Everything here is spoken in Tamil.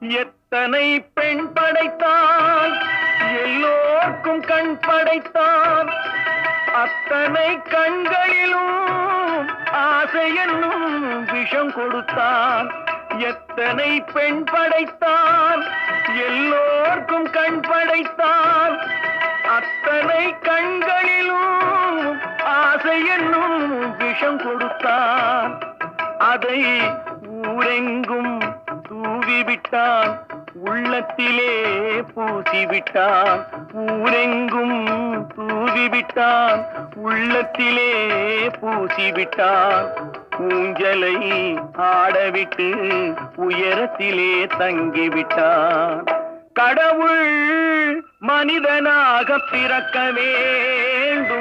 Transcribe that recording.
எத்தனை பெண் படைத்தான்? எல்லோர்க்கும் கண் படைத்தான். அத்தனை கண்களிலும் ஆசை என்னும் விஷம் கொடுத்தான். எத்தனை பெண் படைத்தான்? எல்லோர்க்கும் கண் படைத்தான். அத்தனை கண்களிலும் ஆசை என்னும் விஷம் கொடுத்தான். அதை ஊரெங்கும் விட்டான். உள்ளத்திலே பூசிவிட்டான் ஊரெங்கும் தூவிவிட்டான் உள்ளத்திலே பூசிவிட்டான் ஊஞ்சலை ஆடவிட்டு உயரத்திலே தங்கிவிட்டான் கடவுள் மனிதனாக பிறக்க வேண்டும்.